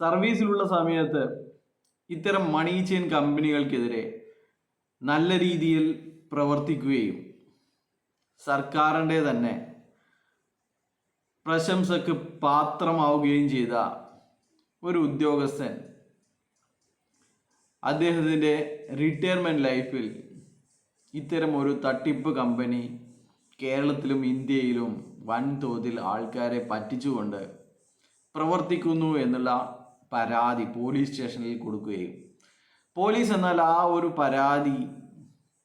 സർവീസിലുള്ള സമയത്ത് ഇത്തരം മണി ചെയിൻ കമ്പനികൾക്കെതിരെ നല്ല രീതിയിൽ പ്രവർത്തിക്കുകയും സർക്കാരിന്റെ തന്നെ പ്രശംസക്ക് പാത്രമാവുകയും ചെയ്ത ഒരു ഉദ്യോഗസ്ഥൻ അദ്ദേഹത്തിന്റെ റിട്ടയർമെന്റ് ലൈഫിൽ ഇത്തരം ഒരു തട്ടിപ്പ് കമ്പനി കേരളത്തിലും ഇന്ത്യയിലും വൻതോതിൽ ആൾക്കാരെ പറ്റിച്ചുകൊണ്ട് പ്രവർത്തിക്കുന്നു എന്നുള്ള പരാതി പോലീസ് സ്റ്റേഷനിൽ കൊടുക്കുകയും. പോലീസ് എന്നാൽ ആ ഒരു പരാതി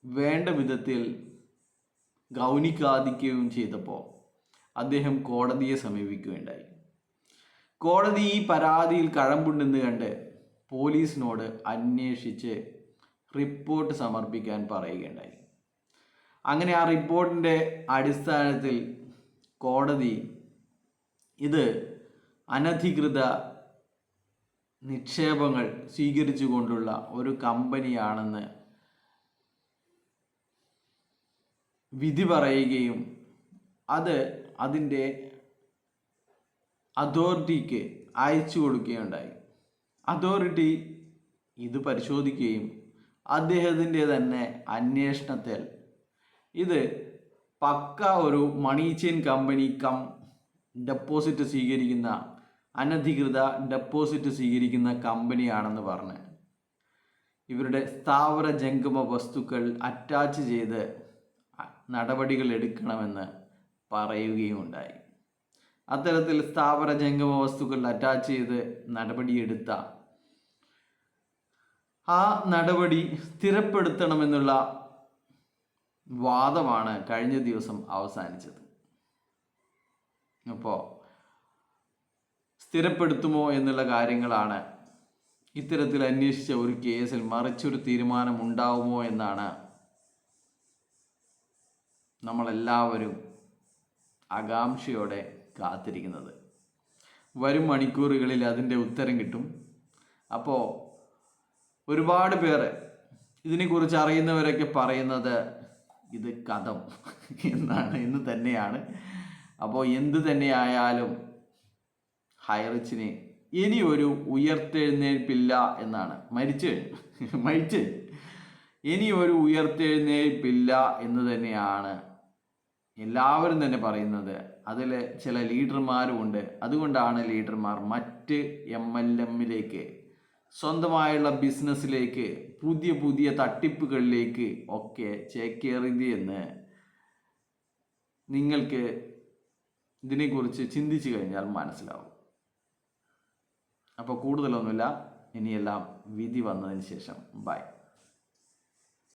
വേണ്ട വിധത്തിൽ ഗൗനിക്കാതിക്കുകയും ചെയ്തപ്പോൾ അദ്ദേഹം കോടതിയെ സമീപിക്കുകയുണ്ടായി. കോടതി ഈ പരാതിയിൽ കഴമ്പുണ്ടെന്ന് കണ്ട് പോലീസിനോട് അന്വേഷിച്ച് റിപ്പോർട്ട് സമർപ്പിക്കാൻ പറയുകയുണ്ടായി. അങ്ങനെ ആ റിപ്പോർട്ടിന്റെ അടിസ്ഥാനത്തിൽ കോടതി ഇത് അനധികൃത നിക്ഷേപങ്ങൾ സ്വീകരിച്ചു കൊണ്ടുള്ള ഒരു കമ്പനിയാണെന്ന് വിധി പറയുകയും അത് അതിന്റെ അതോറിറ്റിക്ക് അയച്ചു കൊടുക്കുകയുണ്ടായി. അതോറിറ്റി ഇത് പരിശോധിക്കുകയും അദ്ദേഹത്തിന്റെ തന്നെ അന്വേഷണത്തിൽ ഇത് പക്ക ഒരു money chain company cum deposit സ്വീകരിക്കുന്ന അനധികൃത ഡെപ്പോസിറ്റ് സ്വീകരിക്കുന്ന കമ്പനിയാണെന്ന് പറഞ്ഞ്. ഇവരുടെ സ്ഥാവര ജംഗമ വസ്തുക്കൾ അറ്റാച്ച് ചെയ്ത് നടപടികൾ എടുക്കണമെന്ന് പറയുകയും ഉണ്ടായി അത്തരത്തിൽ സ്ഥാവര ജംഗമ വസ്തുക്കൾ അറ്റാച്ച് ചെയ്ത് നടപടിയെടുത്ത ആ നടപടി സ്ഥിരപ്പെടുത്തണമെന്നുള്ള വാദമാണ് കഴിഞ്ഞ ദിവസം അവസാനിച്ചത്. അപ്പോൾ സ്ഥിരപ്പെടുത്തുമോ എന്നുള്ള കാര്യങ്ങളാണ് ഇത്തരത്തിൽ അന്വേഷിച്ച ഒരു കേസിൽ മറിച്ചൊരു തീരുമാനം ഉണ്ടാവുമോ എന്നാണ് നമ്മളെല്ലാവരും ആകാംക്ഷയോടെ കാത്തിരിക്കുന്നത്. വരും മണിക്കൂറുകളിൽ അതിന്റെ ഉത്തരം കിട്ടും. അപ്പോൾ ഒരുപാട് പേര് ഇതിനെക്കുറിച്ച് അറിയുന്നവരൊക്കെ പറയുന്നത് ഇത് കഥം എന്നാണ് എന്ന് തന്നെയാണ്. അപ്പോൾ എന്ത് തന്നെയായാലും ഹൈറിച്ചിന് ഇനി ഒരു ഉയർത്തെഴുന്നേൽപ്പില്ല എന്നാണ്. മരിച്ചു മരിച്ച്. ഇനി ഒരു ഉയർത്തെഴുന്നേൽപ്പില്ല എന്ന് തന്നെയാണ് എല്ലാവരും തന്നെ പറയുന്നത്. അതിൽ ചില ലീഡർമാരും ഉണ്ട് അതുകൊണ്ടാണ് ലീഡർമാർ മറ്റ് എം എൽ എമ്മിലേക്ക് സ്വന്തമായുള്ള ബിസിനസ്സിലേക്ക് പുതിയ പുതിയ തട്ടിപ്പുകളിലേക്ക് ഒക്കെ ചേക്കേറിയത് എന്ന് നിങ്ങൾക്ക് ഇതിനെക്കുറിച്ച് ചിന്തിച്ചു കഴിഞ്ഞാൽ മനസ്സിലാവും. അപ്പോൾ കൂടുതലൊന്നുമില്ല. ഇനിയെല്ലാം വിധി വന്നതിന് ശേഷം. ബൈ.